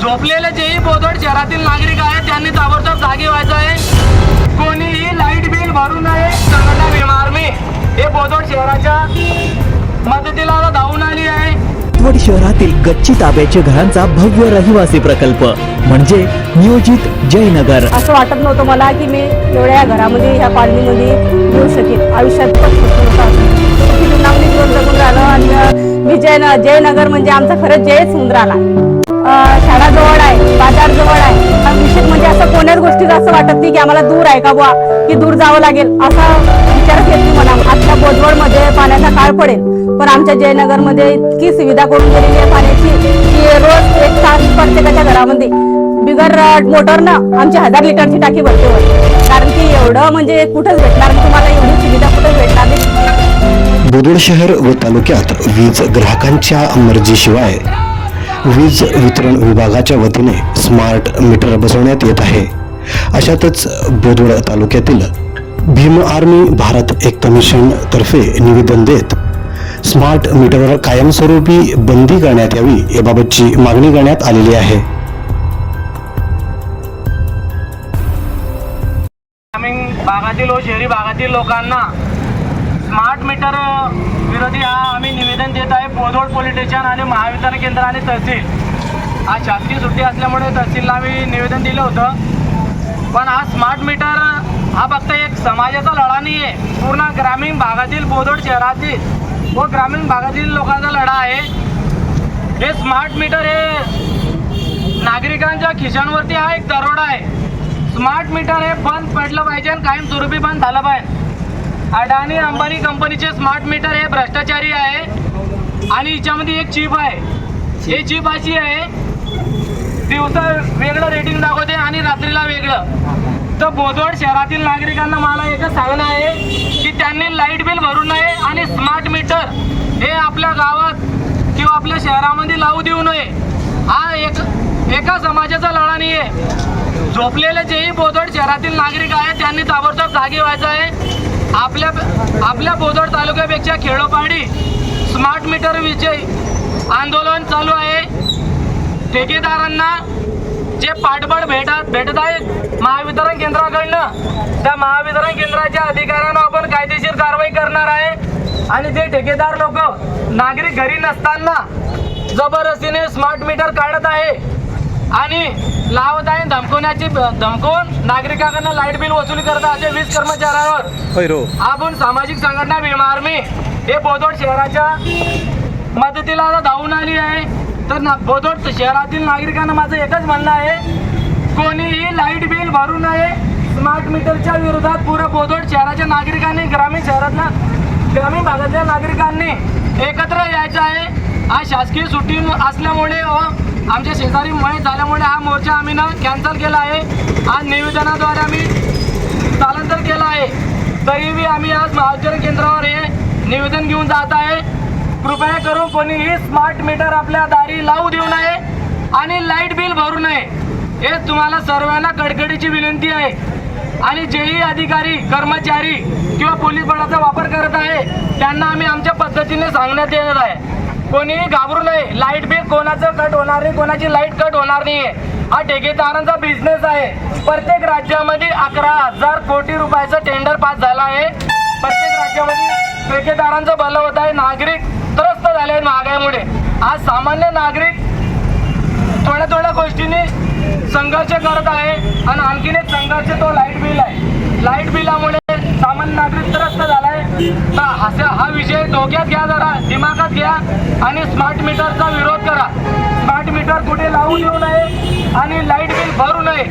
झोपलेले जेही बोदड शहरातील नागरिक आहेत त्यांनी ताबडतोब जागे व्हायचं आहे. कोणीही लाइट बिल भरू नये संघटना भीम आर्मी हे बोदड शहराच्या मदतीला धावून आली आहे. शहरातील गच्ची ताब्याचे घरांचा भव्य रहिवासी प्रकल्प म्हणजे नियोजित जयनगर. असं वाटत नव्हतं मला की मी एवढ्या घरामध्ये ह्या कॉलनीमध्ये येऊ शकेन. आयुष्यात पण जगून आणि मी जय जयनगर म्हणजे आमचा खरंच जयच होऊन राहिला शाळा जवळ आहे बाजार जवळ आहे. आणि विशेष म्हणजे असं कोण्याच गोष्टीचं असं वाटत नाही की आम्हाला दूर आहे का बुवा की दूर जावं लागेल असा विचार घेतली म्हणा मला. आजच्या बोजवडमध्ये पाण्याचा काळ पडेल पण आमच्या जयनगरमध्ये इतकी सुविधा करून दिलेली आहे पाण्याची की रोज एक तास प्रत्येकाच्या घरामध्ये. बिगर मोटरनं आमची हजार लिटरची टाकी भरते कारण की एवढं म्हणजे कुठंच भेटणार तुम्हाला नाही शहर व तालुक्यात वीज ग्राहकांच्या मर्जीशिवाय वीज वितरण विभागाच्या वतीने स्मार्ट मीटर बसवण्यात येत आहे. अशातच बोदवड तालुक्यातील भीम आर्मी भारत एकता मिशन तर्फे निवेदन देत स्मार्ट मीटरवर कायमस्वरूपी बंदी करण्यात यावी याबाबतची मागणी करण्यात आलेली आहे. ग्रामीण भागातील व शहरी भागातील लोकांना स्मार्ट मीटर विरोधी हा आम्ही निवेदन देत आहे बोदोड पोलीस स्टेशन आणि महावितरण केंद्र आणि तहसील. आज शासकीय सुट्टी असल्यामुळे तहसीलला आम्ही निवेदन दिलं होतं. पण हा स्मार्ट मीटर हा फक्त एक समाजाचा लढा नाही आहे पूर्ण ग्रामीण भागातील बोदोड शहरातील व ग्रामीण भागातील लोकांचा लढा आहे. हे स्मार्ट मीटर हे नागरिकांच्या खिशांवरती हा एक दरोडा आहे. स्मार्ट मीटर हे बंद पडलं पाहिजे आणि कायमस्वरूपी बंद झालं पाहिजे. अडाणी अंबानी कंपनीचे स्मार्ट मीटर हे भ्रष्टाचारी आहे. आणि हिच्यामध्ये एक चिप आहे. हे चिप अशी आहे दिवसा वेगळं रेटिंग दाखवते आणि रात्रीला वेगळं. तर बोदवड शहरातील नागरिकांना मला एकच सांगणं आहे की त्यांनी लाइट बिल भरू नये आणि स्मार्ट मीटर हे आपल्या गावात किंवा आपल्या शहरामध्ये लावू देऊ नये. हा एक एका समाजाचा लढा नाही आहे झोपलेले जेही बोदड शहरातील नागरिक आहेत त्यांनी ताबडतोब जागे व्हायचं आहे. आपल्या आपल्या बोदड तालुक्यापेक्षा खेडोपाडी स्मार्ट मीटर विषयी आंदोलन चालू आहे. ठेकेदारांना जे पाठबळ भेटत भेटत आहेत महावितरण केंद्राकडनं त्या महावितरण केंद्राच्या अधिकाऱ्यांना आपण कायदेशीर कारवाई करणार आहे. आणि जे ठेकेदार लोक नागरिक घरी नसताना जबरदस्तीने स्मार्ट मीटर काढत आहे आणि लावत आहे धमकवण्याची धमकवून नागरिकांकडनं लाइट बिल वसुली करत असे वीस कर्मचाऱ्यावर. आपण सामाजिक संघटना भीम आर्मी हे बोदोड शहराच्या मदतीला धावून आली आहे. तर ना बोदोड शहरातील नागरिकांना माझं एकच म्हणणं आहे कोणीही लाइट बिल भरू नये. स्मार्ट मीटरच्या विरोधात पुरं बोदोड शहराच्या नागरिकांनी ग्रामीण शहरातल्या ग्रामीण भागातल्या नागरिकांनी एकत्र यायचं आहे. आज शासकीय सुट्टी असल्यामुळे व आमच्या शेजारी मय झाल्यामुळे हा मोर्चा आम्ही ना कॅन्सल केला आहे. आज निवेदनाद्वारे आम्ही स्थलांतर केलं आहे. तरीही आम्ही आज महावितरण केंद्रावर हे निवेदन घेऊन जात आहे. कृपया करून कोणीही स्मार्ट मीटर आपल्या दारी लावू देऊ नये आणि लाइट बिल भरू नये. हे तुम्हाला सर्वांना कडकडीची विनंती आहे. आणि जेही अधिकारी कर्मचारी किंवा पोलीस बळाचा वापर करत आहे त्यांना आम्ही आमच्या पद्धतीने सांगण्यात येणार आहे. कोणीही घाबरू नये. लाइट बिल कोणाचं कट होणार नाही कोणाची लाइट कट होणार नाहीये हा ठेकेदारांचा बिझनेस आहे. प्रत्येक राज्यामध्ये अकरा हजार कोटी रुपयाचं टेंडर पास झाला आहे. प्रत्येक राज्यामध्ये ठेकेदारांचं भलं होत आहे. नागरिक त्रस्त झाले आहेत महागाईमुळे. आज सामान्य नागरिक थोड्या थोड्या गोष्टींनी संघर्ष करत आहे आणि आणखीन एक संघर्ष तो लाइट बिल आहे. लाइट बिलामुळे सामान्य नागरिक त्रस्त झाला आहे तर हा विषय डोक्यात घ्या जरा. दिमागात घ्या आणि स्मार्ट मीटरचा विरोध करा. स्मार्ट मीटर कुठे लावू देऊ नये आणि लाइट बिल भरू नये.